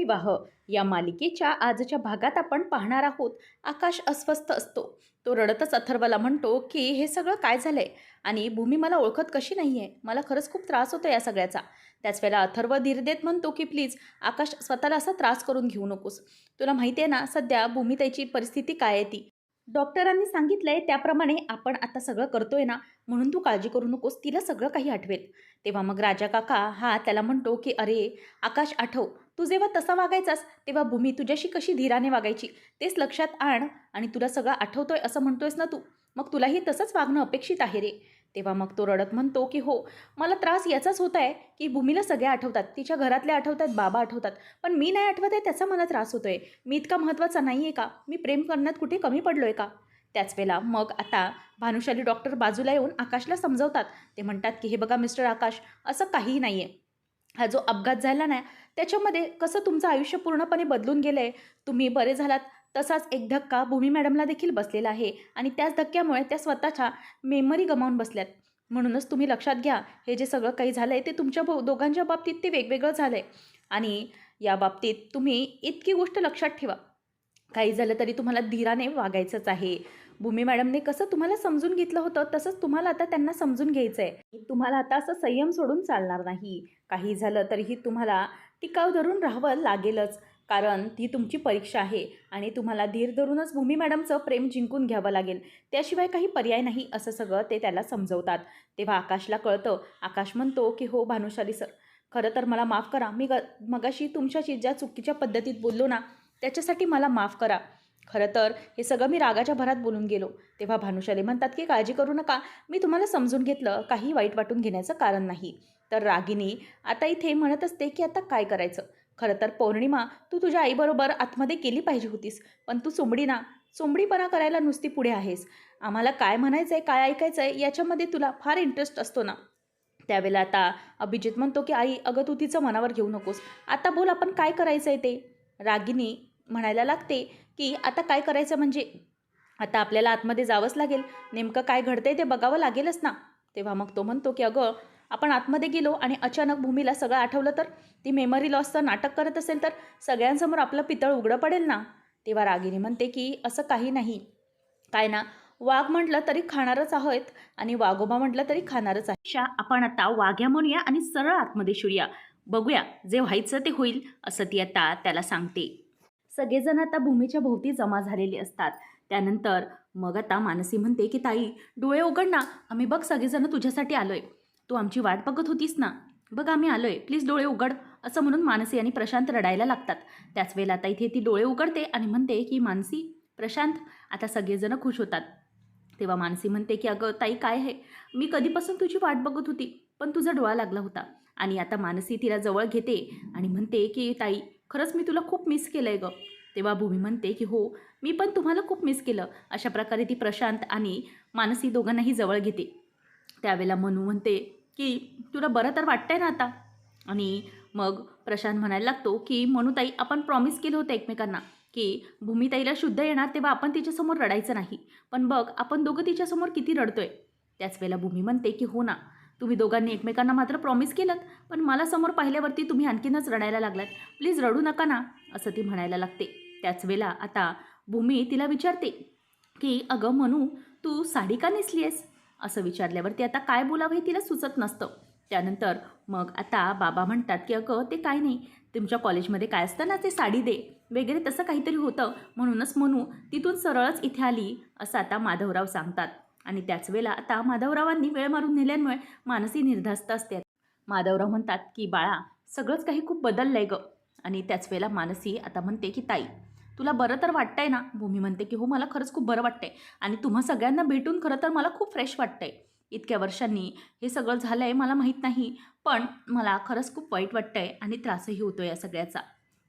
विवाह. या मालिकेच्या आजच्या भागात आपण पाहणार आहोत आकाश अस्वस्थ असतो. तो रडतच अथर्वला म्हणतो की हे सगळं काय झालंय? आणि भूमी मला ओळखत कशी नाही आहे मला खरंच खूप त्रास होतो या सगळ्याचा. त्याच वेळेला अथर्व धीर देत म्हणतो की प्लीज आकाश स्वतःला असा त्रास करून घेऊ नकोस. तुला माहिती आहे ना सध्या भूमिताईची परिस्थिती काय आहे ती? डॉक्टरांनी सांगितलंय त्याप्रमाणे आपण आता सगळं करतोय ना म्हणून तू काळजी करू नकोस तिला सगळं काही आठवेल. तेव्हा मग राजा काका हा त्याला म्हणतो की अरे आकाश आठव तू जेव्हा तसा वागायचास तेव्हा भूमी तुझ्याशी कशी धीराने वागायची? तेच लक्षात आण आणि तुला सगळं आठवतोय असं म्हणतोयस ना तू. मग तुलाही तसंच वागणं अपेक्षित आहे रे. तेव्हा मग तो रडत म्हणतो की हो मला त्रास याचाच होत आहे की भूमीला सगळ्या आठवतात. तिच्या घरातल्या आठवतात बाबा आठवतात. पण मी नाही आठवत आहे त्याचा मला त्रास होतोय. मी इतका महत्त्वाचा नाही आहे का? मी प्रेम करण्यात कुठे कमी पडलो आहे का? त्याच वेळेला मग आता भानुशाली डॉक्टर बाजूला येऊन आकाशला समजवतात. ते म्हणतात की हे बघा मिस्टर आकाश असं काहीही नाही आहे हा जो अपघात झाला ना त्याच्यामध्ये कसं तुमचं आयुष्य पूर्णपणे बदलून गेलं आहे तुम्ही बरे झालात तसाच एक धक्का भूमी मॅडमला देखील बसलेला आहे आणि त्याच धक्क्यामुळे त्या स्वतःच्या मेमरी गमावून बसल्यात. म्हणूनच तुम्ही लक्षात घ्या हे जे सगळं काही झालं आहे ते तुमच्या भो दोघांच्या बाबतीत ते वेगवेगळं झालं आहे आणि या बाबतीत तुम्ही इतकी गोष्ट लक्षात ठेवा. काही झालं तरी तुम्हाला धीराने वागायचंच आहे. भूमी मॅडमने कसं तुम्हाला समजून घेतलं होतं तसंच तुम्हाला आता त्यांना समजून घ्यायचं आहे तुम्हाला आता असं संयम सोडून चालणार नाही. काही झालं तरीही तुम्हाला टिकाव धरून राहावं लागेलच. कारण ती तुमची परीक्षा आहे आणि तुम्हाला धीर धरूनच भूमी मॅडमचं प्रेम जिंकून घ्यावं लागेल. त्याशिवाय काही पर्याय नाही असं सगळं ते त्याला समजवतात. तेव्हा आकाशला कळतं आकाश म्हणतो की हो भानुशाली सर खरं तर मला माफ करा. मी ग मगाशी तुमच्याशी ज्या चुकीच्या पद्धतीत बोललो ना त्याच्यासाठी मला माफ करा. खरं तर हे सगळं मी रागाच्या भरात बोलून गेलो. तेव्हा भानुशाली म्हणतात की काळजी करू नका. मी तुम्हाला समजून घेतलं. काही वाईट वाटून घेण्याचं कारण नाही. तर रागिनी आता इथे म्हणत असते की आता काय करायचं? खरं तर पौर्णिमा तू तुझ्या आईबरोबर आतमध्ये केली पाहिजे होतीस. पण तू चोंबडी ना. चोंबडीपणा करायला नुसती पुढे आहेस. आम्हाला काय म्हणायचं आहे काय ऐकायचं आहे याच्यामध्ये तुला फार इंटरेस्ट असतो ना. त्यावेळेला आता अभिजित म्हणतो की आई अगं तू तिचं मनावर घेऊ नकोस. आता बोल आपण काय करायचं आहे ते? रागिनी म्हणायला लागते की आता काय करायचं म्हणजे? आता आपल्याला आतमध्ये जावंच लागेल. नेमकं काय घडतंय ते बघावं लागेलच ना. तेव्हा मग तो म्हणतो की अगं आपण आतमध्ये गेलो आणि अचानक भूमीला सगळं आठवलं तर? ती मेमरी लॉसचं नाटक करत असेल तर सगळ्यांसमोर आपलं पितळ उघडं पडेल ना? तेव्हा रागिनी म्हणते की असं काही नाही. काय ना? वाघ म्हटलं तरी खाणारच आहोत आणि वाघोबा म्हटलं तरी खाणारच आहे शा आपण आता वाघ्या म्हणूया आणि सरळ आतमध्ये शिरूया. बघूया जे व्हायचं ते होईल असं ती आता त्याला सांगते. सगळेजण आता भूमीच्या भोवती जमा झालेले असतात. त्यानंतर मग आता मानसी म्हणते की ताई डोळे उघड ना. आम्ही बघ सगळेजण तुझ्यासाठी आलोय. तू आमची वाट बघत होतीस ना. बघ आम्ही आलोय. प्लीज डोळे उघड. असं म्हणून मानसी आणि प्रशांत रडायला लागतात. त्याच वेळेला आता इथे ती डोळे उघडते आणि म्हणते की मानसी प्रशांत आता सगळेजण खुश होतात. तेव्हा मानसी म्हणते की अगं ताई काय आहे? मी कधीपासून तुझी वाट बघत होती पण तुझा डोळा लागला होता. आणि आता मानसी तिला जवळ घेते आणि म्हणते की ताई खरंच मी तुला खूप मिस केलं आहे गं. तेव्हा भूमी म्हणते की हो मी पण तुम्हाला खूप मिस केलं. अशा प्रकारे ती प्रशांत आणि मानसी दोघांनाही जवळ घेते. त्यावेळेला मनू म्हणते की तुला बरं तर वाटतंय ना आता? आणि मग प्रशांत म्हणायला लागतो की मनूताई आपण प्रॉमिस केलं होतं एकमेकांना की भूमिताईला शुद्ध येणार तेव्हा आपण तिच्यासमोर रडायचं नाही. पण बघ आपण दोघं तिच्यासमोर किती रडतोय. त्याच वेळेला भूमी म्हणते की हो ना तुम्ही दोघांनी एकमेकांना मात्र प्रॉमिस केलं पण मला समोर पाहिल्यावरती तुम्ही आणखीनच रडायला लागलात. प्लीज रडू नका ना असं ती म्हणायला लागते. त्याच वेळेला आता भूमी तिला विचारते की अगं म्हणू तू साडी का नेसली आहेस असं विचारल्यावरती आता काय बोलावं हे तिला सुचत नसतं. त्यानंतर मग आता बाबा म्हणतात की अगं ते काय नाही तुमच्या कॉलेजमध्ये काय असतं ना ते साडी दे वगैरे तसं काहीतरी होतं. म्हणूनच म्हणू तिथून सरळच इथे आली असं आता माधवराव सांगतात. आणि त्याच वेळेला आता माधवरावांनी वेळ मारून नेल्यामुळे मानसी निर्धास्त असते. माधवराव म्हणतात की बाळा सगळंच काही खूप बदललंय ग. आणि त्याच वेळेला मानसी आता म्हणते की ताई तुला बरं तर वाटतंय ना? भूमी म्हणते की हो मला खरंच खूप बरं वाटतंय. आणि तुम्हा सगळ्यांना भेटून खरं तर मला खूप फ्रेश वाटतंय. इतक्या वर्षांनी हे सगळं झालं आहे मला माहीत नाही पण मला खरंच खूप वाईट वाटतंय आणि त्रासही होतो या सगळ्याचा.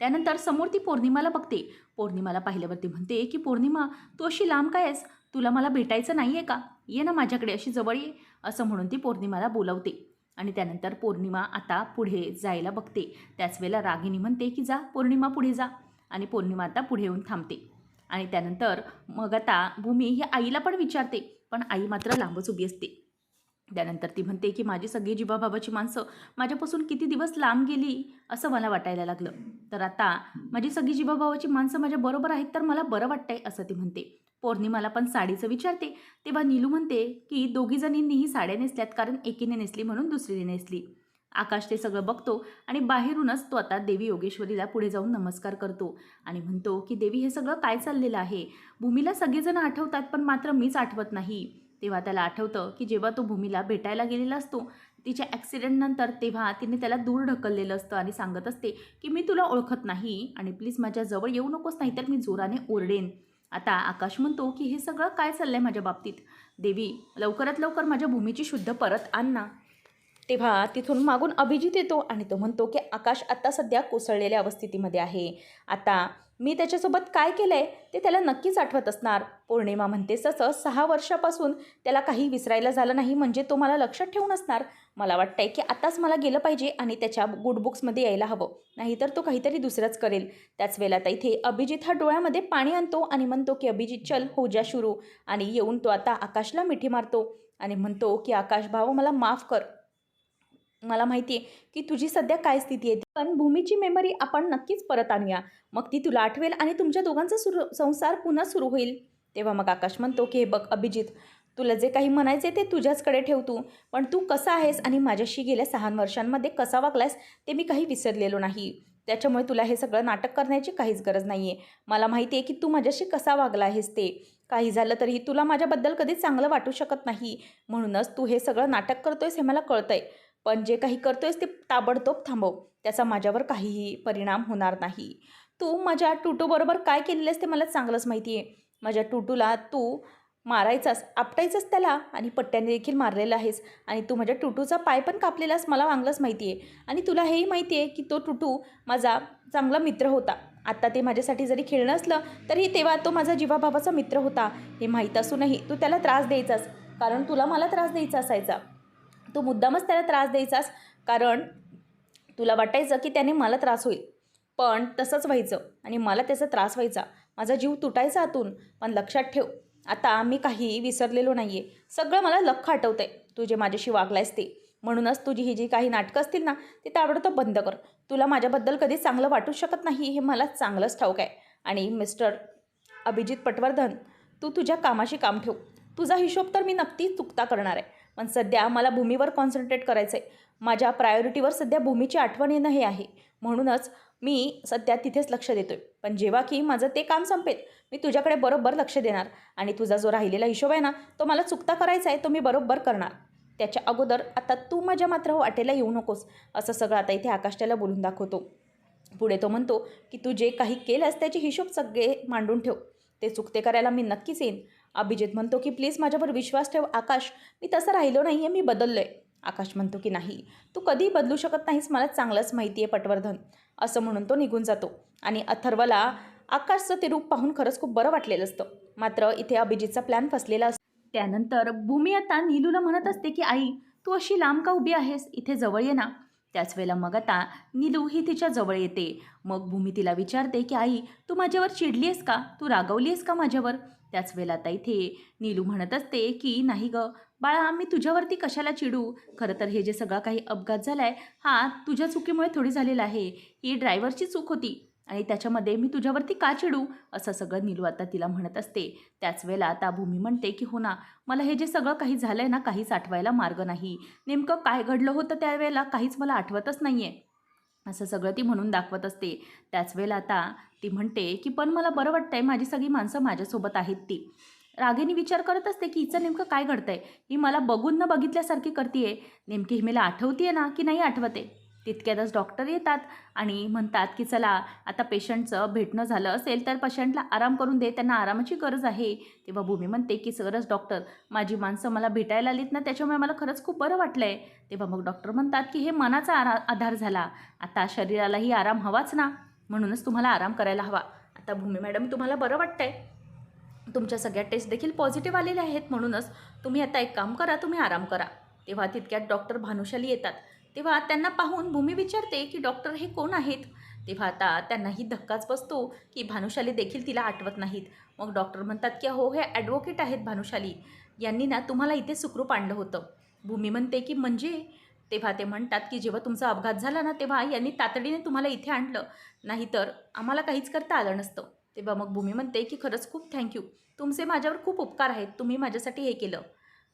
त्यानंतर समोर ती पौर्णिमाला बघते. पौर्णिमाला पाहिल्यावरती म्हणते की पौर्णिमा तू अशी लांब काय आहेस? तुला मला भेटायचं नाही आहे का? ये ना माझ्याकडे अशी जवळ ये असं म्हणून ती पौर्णिमाला बोलवते. आणि त्यानंतर पौर्णिमा आता पुढे जायला बघते. त्याच वेळेला रागिनी म्हणते की जा पौर्णिमा पुढे जा. आणि पौर्णिमा आता पुढे येऊन थांबते. आणि त्यानंतर मग आता भूमी ही आईला पण विचारते पण आई मात्र लांबच उभी असते. त्यानंतर ती म्हणते की माझी सगळी जीवाभावाची माणसं माझ्यापासून किती दिवस लांब गेली? असं मला वाटायला लागलं. तर आता माझी सगळी जीवाभावाची माणसं माझ्या बरोबर आहेत तर मला बरं वाटतंय असं ती म्हणते. पौर्णिमाला पण साडीचं विचारते. तेव्हा नीलू म्हणते की दोघीजणींनीही साड्या नेसल्यात कारण एकीने नेसली म्हणून दुसरीने नेसली. आकाश ते सगळं बघतो आणि बाहेरूनच तो आता देवी योगेश्वरीला पुढे जाऊन नमस्कार करतो आणि म्हणतो की देवी हे सगळं काय चाललेलं आहे? भूमीला सगळेजण आठवतात पण मात्र मीच आठवत नाही. तेव्हा त्याला आठवतं की जेव्हा तो भूमीला भेटायला गेलेला असतो तिच्या ॲक्सिडेंटनंतर तेव्हा तिने त्याला दूर ढकललेलं असतं आणि सांगत असते की मी तुला ओळखत नाही आणि प्लीज माझ्या जवळ येऊ नकोस नाही तर मी जोराने ओरडेन. आता आकाश म्हणतो की हे सगळं काय चाललंय माझ्या बाबतीत? देवी लवकरात लवकर माझ्या भूमीची शुद्ध परत आण ना. तेव्हा तिथून मागून अभिजित येतो आणि तो म्हणतो की आकाश आत्ता सध्या कोसळलेल्या अवस्थितीमध्ये आहे. आता मी त्याच्यासोबत काय केलं आहे ते त्याला नक्कीच आठवत असणार. पौर्णिमा म्हणते तसं सहा वर्षापासून त्याला काही विसरायला झालं नाही म्हणजे तो मला लक्षात ठेवून असणार. मला वाटतंय की आत्ताच मला गेलं पाहिजे आणि त्याच्या गुड बुक्समध्ये यायला हवं. नाहीतर तो काहीतरी दुसरंच करेल. त्याच वेळेला आता इथे अभिजित हा डोळ्यामध्ये पाणी आणतो आणि म्हणतो की अभिजित चल हो जा शुरू आणि येऊन तो आता आकाशला मिठी मारतो आणि म्हणतो की आकाश भाऊ मला माफ कर. मला माहिती आहे की तुझी सध्या काय स्थिती आहे? पण भूमीची मेमरी आपण नक्कीच परत आणूया. मग ती तुला आठवेल आणि तुमच्या दोघांचा सुरू संसार पुन्हा सुरू होईल. तेव्हा मग आकाश म्हणतो की हे बघ अभिजित तुला जे काही म्हणायचे ते तुझ्याचकडे ठेव तू. पण तू कसा आहेस आणि माझ्याशी गेल्या सहा वर्षांमध्ये कसा वागलास ते मी काही विसरलेलो नाही. त्याच्यामुळे तुला हे सगळं नाटक करण्याची काहीच गरज नाही आहे मला माहिती आहे की तू माझ्याशी कसा वागला आहेस ते. काही झालं तरी तुला माझ्याबद्दल कधीच चांगलं वाटू शकत नाही. म्हणूनच तू हे सगळं नाटक करतोयस हे मला कळतंय. पण जे काही करतोयस ते ताबडतोब थांबव. त्याचा माझ्यावर काहीही परिणाम होणार नाही. तू माझ्या टुटूबरोबर काय केलेलंस ते मला चांगलंच माहिती आहे. माझ्या टुटूला तू मारायचास आपटायचंस त्याला आणि पट्ट्याने देखील मारलेला आहेस. आणि तू माझ्या टुटूचा पाय पण कापलेलास मला चांगलंच माहिती आहे. आणि तुला हेही माहिती आहे की तो टुटू माझा चांगला मित्र होता. आत्ता ते माझ्यासाठी जरी खेळणं असलं तरी तेव्हा तो माझा जीवाबाबाचा मित्र होता. हे माहीत असूनही तू त्याला त्रास द्यायचास. कारण तुला मला त्रास द्यायचा असायचा. तू मुद्दामच त्याला त्रास द्यायचास कारण तुला वाटायचं की त्याने मला त्रास होईल. पण तसंच व्हायचं आणि मला त्याचा त्रास व्हायचा. माझा जीव तुटायचा आतून पण लक्षात ठेव आता मी काही विसरलेलो नाही आहे सगळं मला लख आठवतं आहे तू जे माझ्याशी वागलायस ते. म्हणूनच तुझी ही जी काही नाटकं असतील ना ती ताबडतोब बंद कर. तुला माझ्याबद्दल कधी चांगलं वाटू शकत नाही हे मला चांगलंच ठाऊक आहे. आणि मिस्टर अभिजित पटवर्धन तू तुझ्या कामाशी काम ठेव. तुझा हिशोब तर मी नक्कीच चुकता करणार आहे. पण सध्या मला भूमीवर कॉन्सन्ट्रेट करायचं आहे माझ्या प्रायोरिटीवर सध्या भूमीची आठवण येणं हे आहे. म्हणूनच मी सध्या तिथेच लक्ष देतो आहे पण जेव्हा की माझं ते काम संपेल मी तुझ्याकडे बरोबर लक्ष देणार आणि तुझा जो राहिलेला हिशोब आहे ना तो मला चुकता करायचा आहे तो मी बरोबर करणार. त्याच्या अगोदर आता तू माझ्या मात्र वाटेला येऊ नकोस असं सगळं आता इथे आकाश त्याला बोलून दाखवतो. पुढे तो म्हणतो की तू जे काही केलंस त्याचे हिशोब सगळे मांडून ठेव. ते चुकते करायला मी नक्कीच येईन. अभिजित म्हणतो की प्लीज माझ्यावर विश्वास ठेव आकाश. मी तसं राहिलो नाही आहे मी बदललो आहे आकाश म्हणतो की नाही. तू कधी बदलू शकत नाहीस मला चांगलंच माहिती आहे पटवर्धन. असं म्हणून तो निघून जातो. आणि अथर्वला आकाशचं ते रूप पाहून खरंच खूप बरं वाटलेलं असतं. मात्र इथे अभिजितचा प्लॅन फसलेला असतो. त्यानंतर भूमी आता नीलूला म्हणत असते की आई तू अशी लांब का उभी आहेस? इथे जवळ ये ना. त्याच वेळेला मग आता नीलू ही तिच्या जवळ येते. मग भूमी तिला विचारते की आई तू माझ्यावर चिडली आहेस का? तू रागवली आहेस का माझ्यावर? त्याच वेळेला आता इथे नीलू म्हणत असते की नाही ग बाळा मी तुझ्यावरती कशाला चिडू? खरं तर हे जे सगळा काही अपघात झाला आहे हा तुझ्या चुकीमुळे थोडी झालेला आहे. ही ड्रायव्हरची चूक होती आणि त्याच्यामध्ये मी तुझ्यावरती का चिडू? असं सगळं नीलू आता तिला म्हणत असते. त्याच वेळेला आता भूमी म्हणते की हो ना मला हे जे सगळं काही झालं आहे ना काहीच आठवायला मार्ग नाही. नेमकं काय घडलं होतं त्यावेळेला काहीच मला आठवतच नाही आहे असं सगळं ती म्हणून दाखवत असते. त्याच वेळेला आता ती म्हणते की पण मला बरं वाटतंय माझी सगळी माणसं माझ्यासोबत आहेत ती. रागेनी विचार करत असते की हिचं नेमकं काय घडतंय? ही मला बघून न बघितल्यासारखी करते नेमकी ही मला आठवते ना की नाही आठवते? तितक्यातच डॉक्टर येतात आणि म्हणतात की चला आता पेशंटचं भेटणं झालं असेल तर पेशंटला आराम करून दे त्यांना आरामाची गरज आहे. तेव्हा भूमी म्हणते की सरच डॉक्टर माझी माणसं मला भेटायला आलीत ना त्याच्यामुळे मला खरंच खूप बरं वाटलं आहे तेव्हा मग डॉक्टर म्हणतात की हे मनाचा आरा आधार झाला. आता शरीरालाही आराम हवाच ना. म्हणूनच तुम्हाला आराम करायला हवा. आता भूमी मॅडम तुम्हाला बरं वाटतंय? तुमच्या सगळ्या टेस्ट देखील पॉझिटिव्ह आलेल्या आहेत. म्हणूनच तुम्ही आता एक काम करा तुम्ही आराम करा. तेव्हा तितक्यात डॉक्टर भानुशाली येतात. तेव्हा त्यांना पाहून भूमी विचारते की डॉक्टर हे कोण आहेत? तेव्हा आता त्यांनाही धक्काच बसतो की भानुशाली देखील तिला आठवत नाहीत. मग डॉक्टर म्हणतात की हो हे ॲडव्होकेट आहेत भानुशाली. यांनी ना तुम्हाला इथे सुखरूप आणलं होतं. भूमी म्हणते की म्हणजे? तेव्हा ते म्हणतात की जेव्हा तुमचा अपघात झाला ना तेव्हा यांनी तातडीने तुम्हाला इथे आणलं. नाहीतर आम्हाला काहीच करता आलं नसतं. तेव्हा मग भूमी म्हणते की खरंच खूप थँक्यू तुमचे माझ्यावर खूप उपकार आहेत. तुम्ही माझ्यासाठी हे केलं.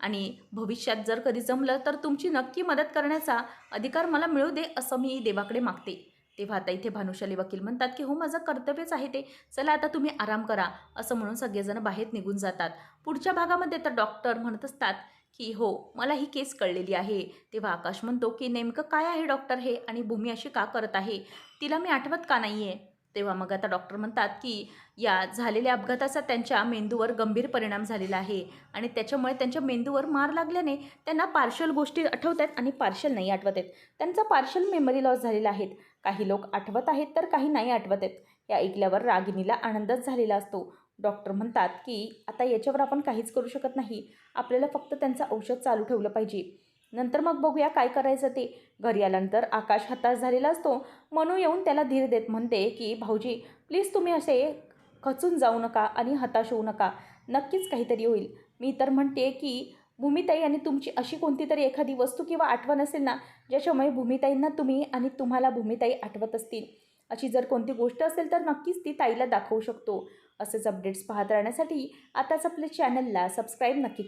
आणि भविष्यात जर कधी जमलं तर तुमची नक्की मदत करण्याचा अधिकार मला मिळू दे असं मी देवाकडे मागते. तेव्हा आता इथे भानुशाली वकील म्हणतात की हो माझं कर्तव्यच आहे ते. चला आता तुम्ही आराम करा असं म्हणून सगळेजण बाहेर निघून जातात. पुढच्या भागामध्ये तर डॉक्टर म्हणत असतात की हो मला ही केस कळलेली आहे. तेव्हा आकाश म्हणतो की नेमकं काय आहे डॉक्टर हे? आणि भूमी अशी का करत आहे? तिला मी आठवत का नाही आहे तेव्हा मग आता डॉक्टर म्हणतात की या झालेल्या अपघाताचा त्यांच्या मेंदूवर गंभीर परिणाम झालेला आहे. आणि त्याच्यामुळे त्यांच्या मेंदूवर मार लागल्याने त्यांना पार्शल गोष्टी आठवत आहेत आणि पार्शल नाही आठवत आहेत. त्यांचा पार्शल मेमरी लॉस झालेला आहेत काही लोक आठवत आहेत तर काही नाही आठवत आहेत. या ऐकल्यावर रागिनीला आनंदच झालेला असतो. डॉक्टर म्हणतात की आता याच्यावर आपण काहीच करू शकत नाही. आपल्याला फक्त त्यांचं औषध चालू ठेवलं पाहिजे. नंतर मग बघूया काय करायचं ते. घरी आल्यानंतर आकाश हताश झालेला असतो. मनू येऊन त्याला धीर देत म्हणते की भाऊजी प्लीज तुम्ही असे खचून जाऊ नका आणि हताश होऊ नका. नक्कीच काहीतरी होईल. मी तर म्हणते की भूमिताई आणि तुमची अशी कोणती तरी एखादी वस्तू किंवा आठवण असेल ना ज्याच्यामुळे भूमिताईंना तुम्ही आणि तुम्हाला भूमिताई आठवत असतील. अशी जर कोणती गोष्ट असेल तर नक्कीच ती ताईला दाखवू शकतो. असेच अपडेट्स पाहत राहण्यासाठी आताच आपल्या चॅनलला सबस्क्राईब नक्की करा.